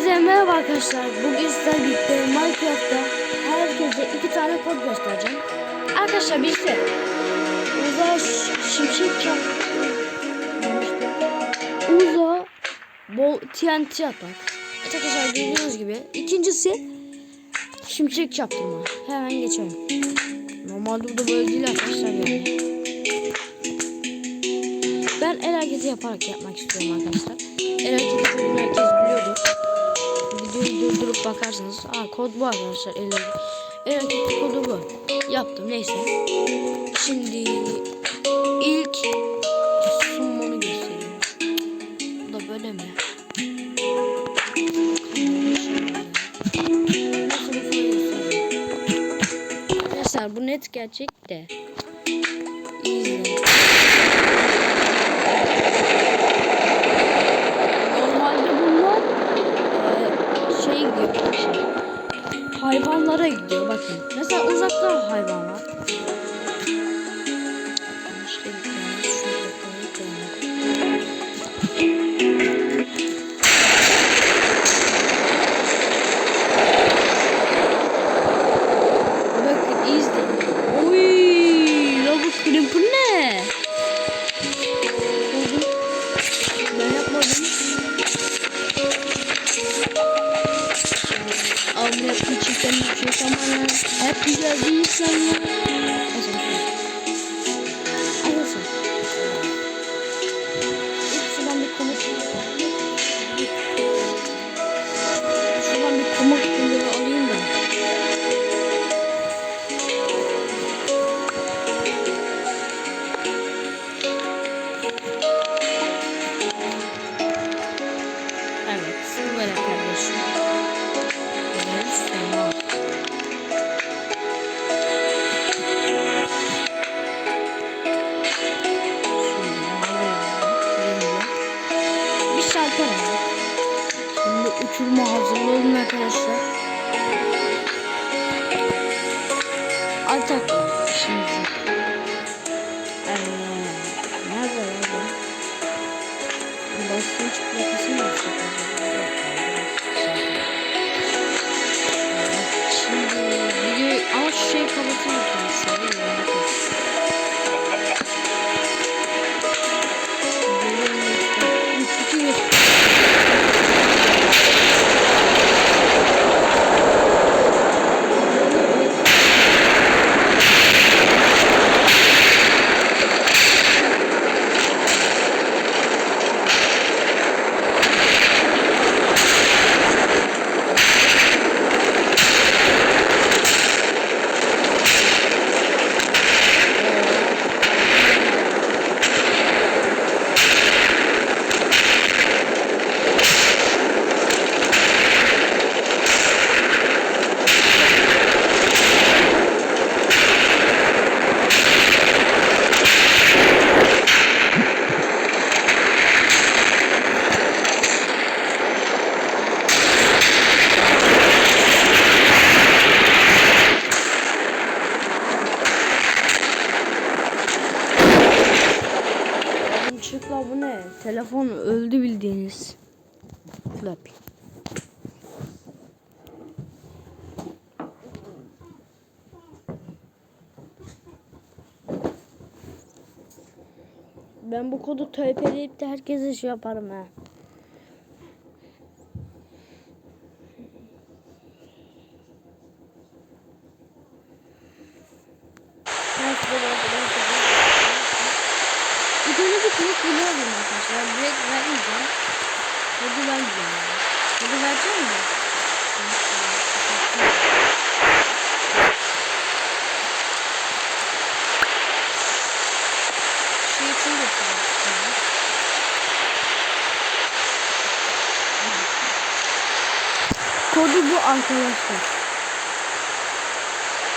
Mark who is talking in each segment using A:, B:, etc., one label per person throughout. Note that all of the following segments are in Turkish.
A: Herkese merhaba arkadaşlar. Bugün sizlerle birlikte Minecraft'ta herkese iki tane kod göstereceğim. Arkadaşlar birisi Uza şimşek çak Uza bol TNT atmak. Evet arkadaşlar gördüğünüz gibi. İkincisi şimşek çaktırma. Hemen geçelim. Normalde bu da böyle değil arkadaşlar yani. Ben el hareketi yaparak yapmak istiyorum arkadaşlar. El hareketi herkes biliyordur. Videoyu durdurup bakarsanız. Aa kod bu arkadaşlar. El hareketi kodu bu. Yaptım neyse. Şimdi ilk summonu göstereyim. Bu da böyle mi? Arkadaşlar bu net gerçek de. İzleyin. Normalde bunlar eee, şey hayvanlara gidiyor bakın. Mesela uzakta hayvan var. Tamam. Hep güzel ya. Arkadaşlar. Atak şimdi. Oğlum çık la bu ne? Telefon öldü bildiğiniz. Floppy. Ben bu kodu tayfaleyip de herkese şey yaparım ha. Neyse, ben- ben- ben- Kılıç bunu alayım arkadaşlar. Direkt vermeyeceğim. Kodu vermeyeceğim. Kodu vereceğim mi? Şey için de. Kodu bu arkadaşlar.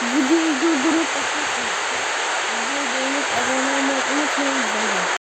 A: Videoyu durdurup abone olmayı unutmayın.